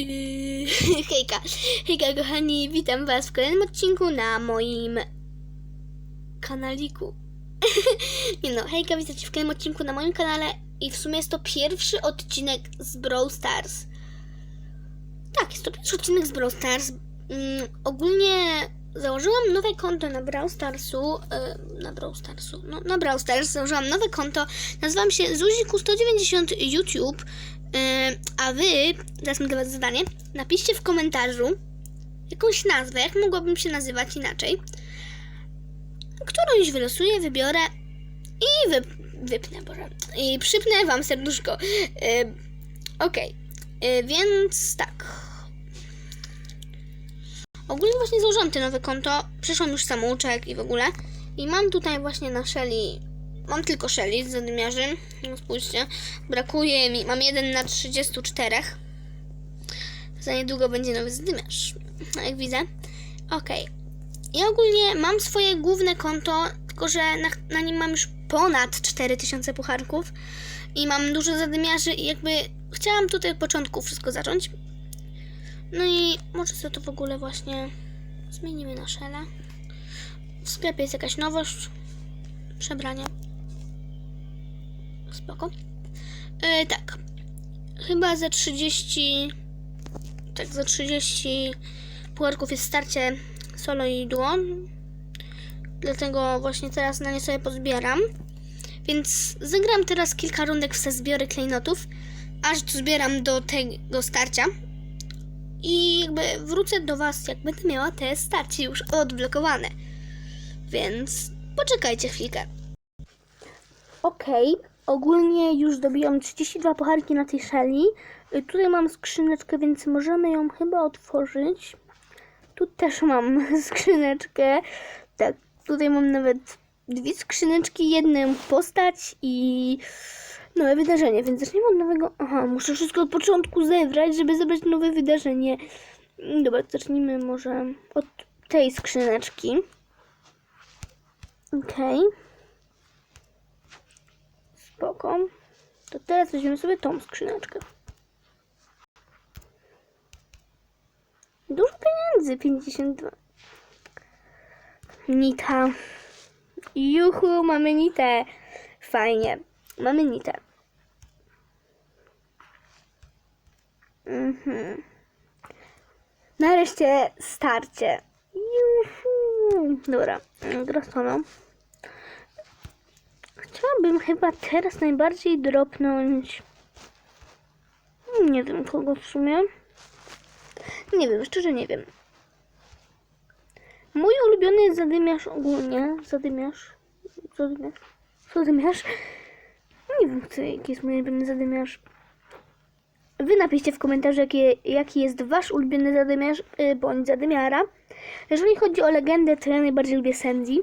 Yy, Hejka, hejka kochani, witam was w kolejnym odcinku na moim kanaliku. Nie no, hejka, witajcie w kolejnym odcinku na moim kanale i w sumie jest to pierwszy odcinek z Brawl Stars. Tak, jest to pierwszy odcinek z Brawl Stars. Mm, ogólnie założyłam nowe konto na Brawl Starsu, yy, na Brawl Starsu, no na Brawl Stars założyłam nowe konto, nazywam się Zuziku190 YouTube. A wy, teraz mam dla was zadanie, napiszcie w komentarzu jakąś nazwę, jak mogłabym się nazywać inaczej, którąś wylosuję, wybiorę i wy, wypnę, Boże, i przypnę wam serduszko. Yy, Okej, Yy, więc tak. Ogólnie właśnie założyłam te nowe konto, przeszłam już samouczek i w ogóle. I mam tutaj właśnie na Shelly, mam tylko Shelly z zadymiarzy, no spójrzcie, brakuje mi, mam jeden na 34. Za niedługo będzie nowy zadymiarz, jak widzę. Okej. Ja ogólnie mam swoje główne konto, tylko że na, na nim mam już ponad 4000 pucharków i mam dużo zadymiarzy i jakby chciałam tutaj od początku wszystko zacząć. No i może sobie to w ogóle właśnie zmienimy na szele. W sklepie jest jakaś nowość. Przebranie. Spoko. E, tak. Chyba za 30. Tak, za 30 pucharków jest starcie solo i duo. Dlatego właśnie teraz na nie sobie pozbieram. Więc zagram teraz kilka rundek w te zbiory klejnotów. Aż zbieram do tego starcia. I jakby wrócę do Was, jak będę miała te starcie już odblokowane. Więc poczekajcie chwilkę. Okej, ogólnie już dobiłam 32 pucharki na tej szali. Y, Tutaj mam skrzyneczkę, więc możemy ją chyba otworzyć. Tu też mam skrzyneczkę. Tak, tutaj mam nawet dwie skrzyneczki, jedną postać i nowe wydarzenie, więc zaczniemy od nowego... Aha, muszę wszystko od początku zebrać, żeby zebrać nowe wydarzenie. Dobra, zacznijmy może od tej skrzyneczki. Okej. Spoko. To teraz weźmiemy sobie tą skrzyneczkę. Dużo pieniędzy, 52. Nita. Juhu, mamy nitę. Fajnie. Mamy nitę. Mhm. Nareszcie starcie. Juhu. Dobra, grasono. Chciałabym chyba teraz najbardziej dropnąć. Nie wiem kogo w sumie. Nie wiem, szczerze nie wiem. Mój ulubiony zadymiarz ogólnie. Zadymiarz. Zadymiarz. Zadymiarz. Nie wiem, kto, jaki jest mój ulubiony zadymiarz. Wy napiszcie w komentarzu, jaki, jaki jest wasz ulubiony zadymiarz yy, bądź zadymiara. Jeżeli chodzi o legendę, to ja najbardziej lubię Sandy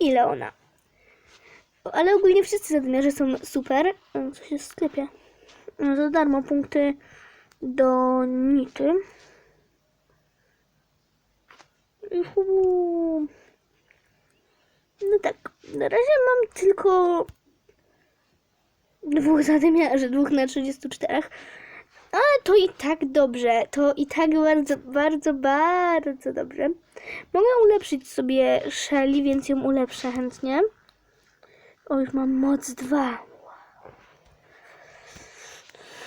i Leona. Ale ogólnie wszyscy zadymiarze są super. O, Coś jest w sklepie. No, Za darmo punkty do Nity. Juhu. No tak, na razie mam tylko dwóch zadymiarzy, dwóch na 34. Ale to i tak dobrze, to i tak bardzo, bardzo, bardzo dobrze. Mogę ulepszyć sobie Shelly, więc ją ulepszę chętnie. O, już mam moc 2.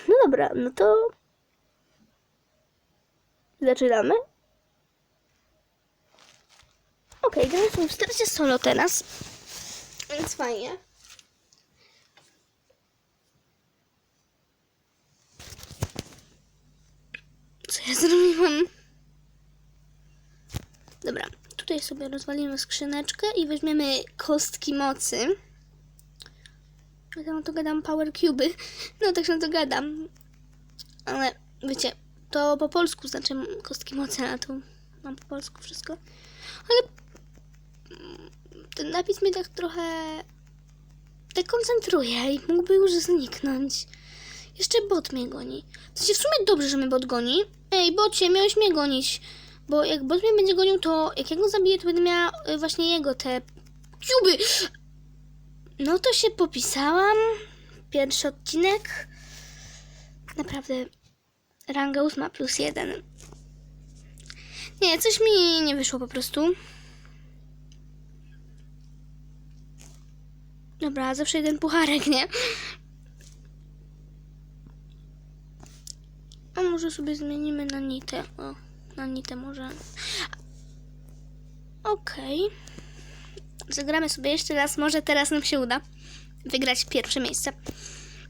No dobra, no to zaczynamy. Okej, okay, sobie w starcie solo teraz. Więc fajnie. Co ja zrobiłam? Dobra, tutaj sobie rozwalimy skrzyneczkę i weźmiemy kostki mocy. Ja tam to gadam Power Cube. No tak się to gadam. Ale wiecie, to po polsku znaczy kostki mocy, a tu mam po polsku wszystko. Ale mm, ten napis mnie tak trochę dekoncentruje i mógłby już zniknąć. Jeszcze bot mnie goni. To się w sumie dobrze, że mnie bot goni. Ej, bocie, miałeś mnie gonić. Bo jak bot mnie będzie gonił, to jak ja go zabiję, to będę miała y, właśnie jego te kuby. No to się popisałam. Pierwszy odcinek. Naprawdę Ranga ósma plus jeden. Nie, coś mi nie wyszło po prostu. Dobra, zawsze jeden pucharek, nie? A może sobie zmienimy na nitę. O, na nitę może. Okej. Zagramy sobie jeszcze raz. Może teraz nam się uda wygrać pierwsze miejsce.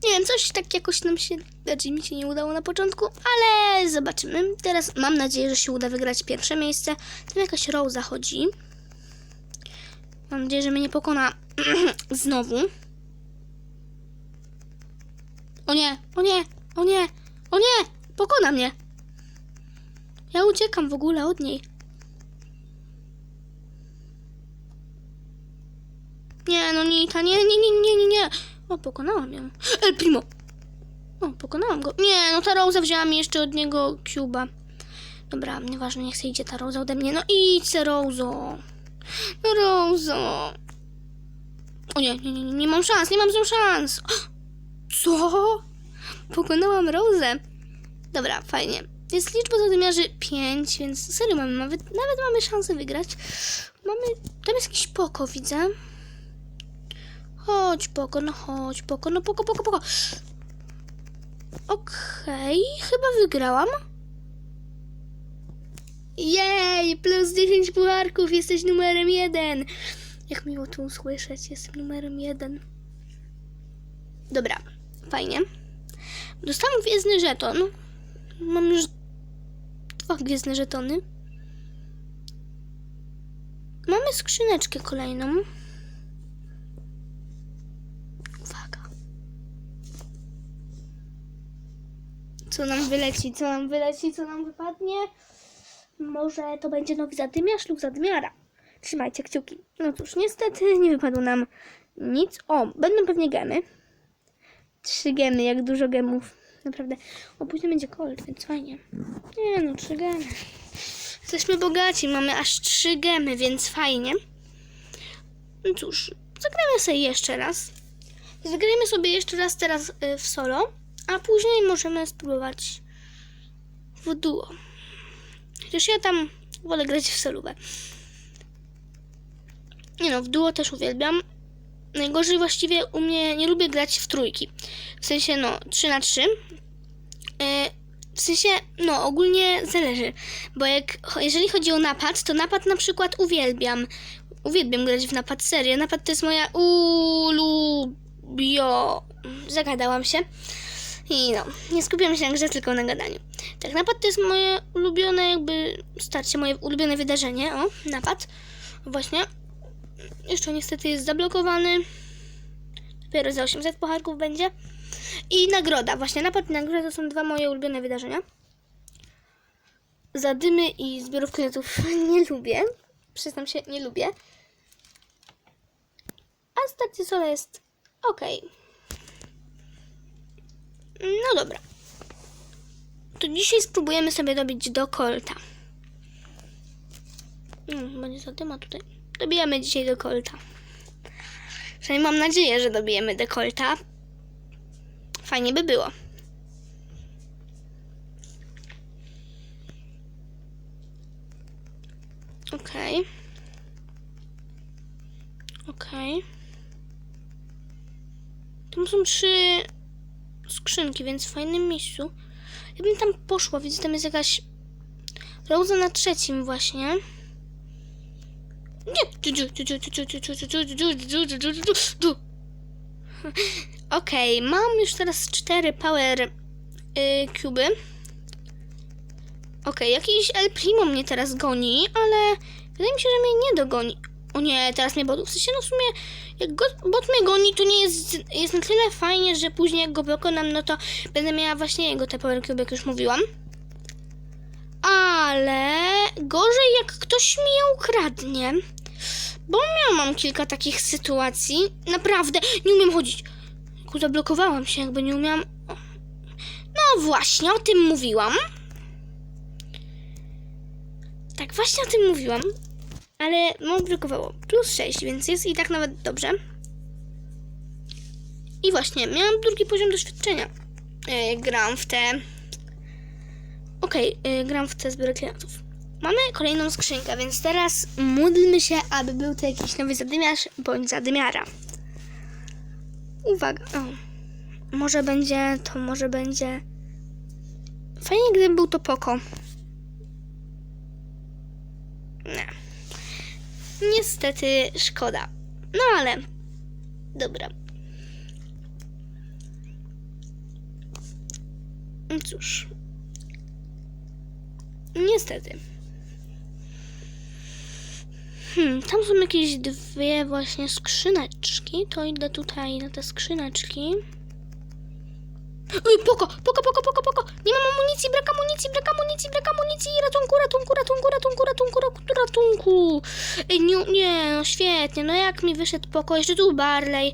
Nie wiem, coś tak jakoś nam się, znaczy mi się nie udało na początku, ale zobaczymy. Teraz mam nadzieję, że się uda wygrać pierwsze miejsce. Tam jakaś Rosa chodzi. Mam nadzieję, że mnie nie pokona znowu. O nie, o nie, o nie, o nie, pokona mnie. Ja uciekam w ogóle od niej. Nie, no Nita, nie, nie, nie, nie, nie, nie. O, pokonałam ją. El Primo. O, pokonałam go. Nie, no ta Rosa wzięła mi jeszcze od niego Cuba. Dobra, nieważne, niech sobie idzie ta Rosa ode mnie. No idź se, Rozo. No. O nie, nie, nie, nie, nie mam szans, nie mam z nią szans. Co? Pokonałam Rozę. Dobra, fajnie. Jest liczba zadymiarzy 5, więc serio mamy, nawet, nawet mamy szansę wygrać. Mamy, tam jest jakiś poko, widzę. Chodź, poko, no chodź, poko, no poko, poko, poko. Okej, chyba wygrałam. Jej, plus 10 pucharków, jesteś numerem jeden. Jak miło to usłyszeć, jestem numerem jeden. Dobra, fajnie. Dostałam gwiezdny żeton. Mam już dwa gwiezdne żetony. Mamy skrzyneczkę kolejną. Co nam wyleci, co nam wyleci, co nam wypadnie? Może to będzie nowy zadymiarz lub zadymiara. Trzymajcie kciuki. No cóż, niestety nie wypadło nam nic. O, będą pewnie gemy. Trzy gemy, jak dużo gemów. Naprawdę. O, później będzie kolt, więc fajnie. Nie no, trzy gemy. Jesteśmy bogaci, mamy aż trzy gemy, więc fajnie. No cóż, zagramy sobie jeszcze raz. Zagrajmy sobie jeszcze raz teraz y, w solo, a później możemy spróbować w duo. Chociaż ja tam wolę grać w solówę. Nie no, w duo też uwielbiam. Najgorzej właściwie u mnie nie lubię grać w trójki. W sensie, no, 3 na 3. E, w sensie, no, ogólnie zależy. Bo jak, jeżeli chodzi o napad, to napad na przykład uwielbiam. Uwielbiam grać w napad serię. Napad to jest moja ulubio. Zagadałam się. I no, nie skupiam się na grze, tylko na gadaniu. Tak, napad to jest moje ulubione jakby starcie, moje ulubione wydarzenie. O, napad. Właśnie. Jeszcze niestety jest zablokowany. Dopiero za 800 pucharków będzie. I nagroda. Właśnie napad i nagroda to są dwa moje ulubione wydarzenia. Zadymy i zbiorów kwiatów nie lubię. Przyznam się, nie lubię. A starcie solo jest ok. No dobra. To dzisiaj spróbujemy sobie dobić do kolta. No, będzie zadyma tutaj. Dobijamy dzisiaj do kolta. Przynajmniej mam nadzieję, że dobijemy dekolta. Fajnie by było. Okej. Okej. Tam są trzy skrzynki, więc w fajnym miejscu. Ja bym tam poszła, widzę, tam jest jakaś Rosa na trzecim właśnie. Nie. Okej, mam już teraz cztery power y, cuby. Okej, jakiś El Primo mnie teraz goni, ale wydaje mi się, że mnie nie dogoni. O nie, teraz mnie bot. W sensie, no w sumie, jak go, bot mnie goni, to nie jest, jest na tyle fajnie, że później jak go pokonam, no to będę miała właśnie jego te power cube, jak już mówiłam. Ale gorzej, jak ktoś mi ją ukradnie. Bo miałam kilka takich sytuacji. Naprawdę, nie umiem chodzić. Zablokowałam się, jakby nie umiałam. No właśnie, o tym mówiłam. Tak, właśnie o tym mówiłam. Ale no blokowało. Plus 6, więc jest i tak nawet dobrze. I właśnie, miałam drugi poziom doświadczenia. Yy, gram w te Okej, y, gram w te zbiory klientów. Mamy kolejną skrzynkę, więc teraz módlmy się, aby był to jakiś nowy zadymiarz bądź zadymiara. Uwaga. O. Może będzie, to może będzie... Fajnie, gdyby był to Poko. Nie. Niestety szkoda. No ale... Dobra. No Cóż. Niestety. Hmm, tam są jakieś dwie właśnie skrzyneczki. To idę tutaj na te skrzyneczki. Ej, poko, poko, poko, poko, poko. Nie mam amunicji, brak amunicji, brak amunicji, brak amunicji. Ratunku, ratunku, ratunku, ratunku, ratunku, ratunku. Ej, nie, nie, no świetnie. No jak mi wyszedł poko, jeszcze tu Barley.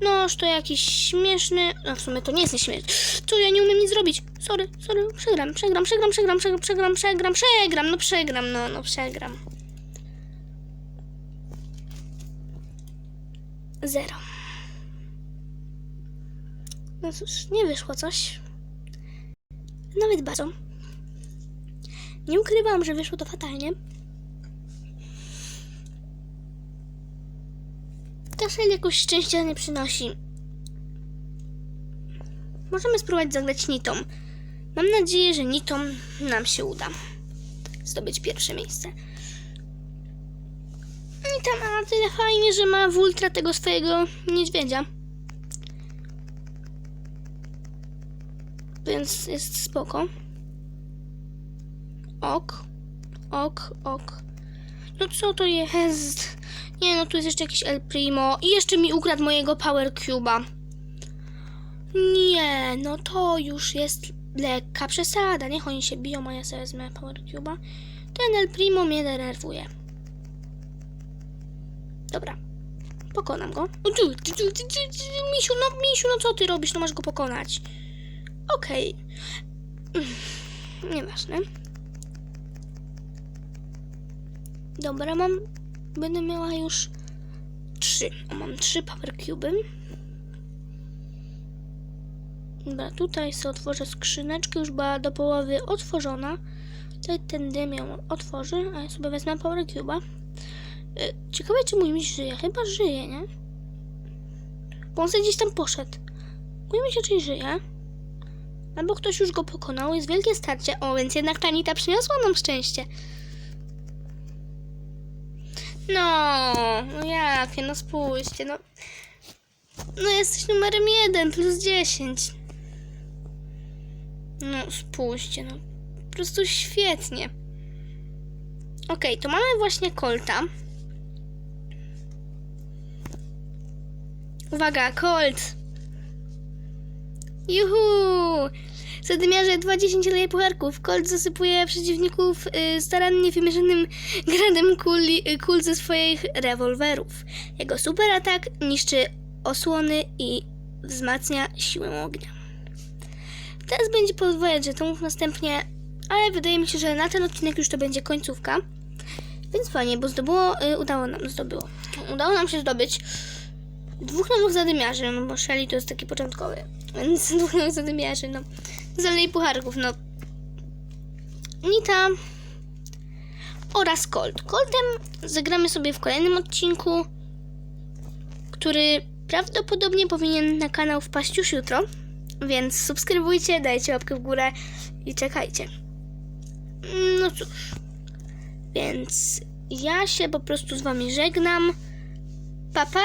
Noż to jakiś śmieszny. No w sumie to nie jest śmieszny. Co ja nie umiem nic zrobić? Sorry, sorry, przegram, przegram, przegram, przegram, przegram, przegram, przegram, przegram, no przegram, no, no przegram. Zero. No cóż, nie wyszło coś. Nawet bardzo. Nie ukrywam, że wyszło to fatalnie. Ta szel jakoś szczęścia nie przynosi. Możemy spróbować zagrać Nitą. Mam nadzieję, że Nitą nam się uda zdobyć pierwsze miejsce. Nita ma na tyle fajnie, że ma w ultra tego swojego niedźwiedzia. Więc jest spoko. Ok. Ok, ok. No co to jest? Nie, no tu jest jeszcze jakiś El Primo. I jeszcze mi ukradł mojego Power Cube'a. Nie, no to już jest lekka przesada. Niech oni się biją, a ja sobie wezmę Power Cube'a. Ten El Primo mnie denerwuje. Dobra. Pokonam go. Misiu, no Misiu, no co ty robisz? No masz go pokonać. Okej. Mm, Nieważne. Dobra, mam. Będę miała już trzy. Mam trzy power cube'y. Dobra, tutaj sobie otworzę skrzyneczkę, już była do połowy otworzona. Tutaj ten ją otworzy, a ja sobie wezmę power cube'a. Y, Ciekawe, czy mój miś żyje. Chyba żyje, nie? Bo on sobie gdzieś tam poszedł. Mój miś raczej żyje. Albo ktoś już go pokonał, jest wielkie starcie. O, więc jednak Tanita przyniosła nam szczęście. No, no jakie, no spójrzcie, no. No jesteś numerem jeden plus 10. No spójrzcie, no. Po prostu świetnie. Okej, to mamy właśnie Colta. Uwaga, Colt! Juhu! Zadymiarze 2-10 leje pucharków. Colt zasypuje przeciwników y, starannie wymieszanym gradem kuli, y, kul ze swoich rewolwerów. Jego super atak niszczy osłony i wzmacnia siłę ognia. Teraz będzie podwoje żetonów następnie, ale wydaje mi się, że na ten odcinek już to będzie końcówka. Więc fajnie, bo zdobyło, y, udało nam, zdobyło. Udało nam się zdobyć dwóch nowych zadymiarzy, no bo Shelly to jest taki początkowy, więc dwóch nowych zadymiarzy, no. Zalej pucharków, no. Nita oraz Colt. Coltem zagramy sobie w kolejnym odcinku, który prawdopodobnie powinien na kanał wpaść już jutro, więc subskrybujcie, dajcie łapkę w górę i czekajcie. No cóż, więc ja się po prostu z wami żegnam. Pa, pa!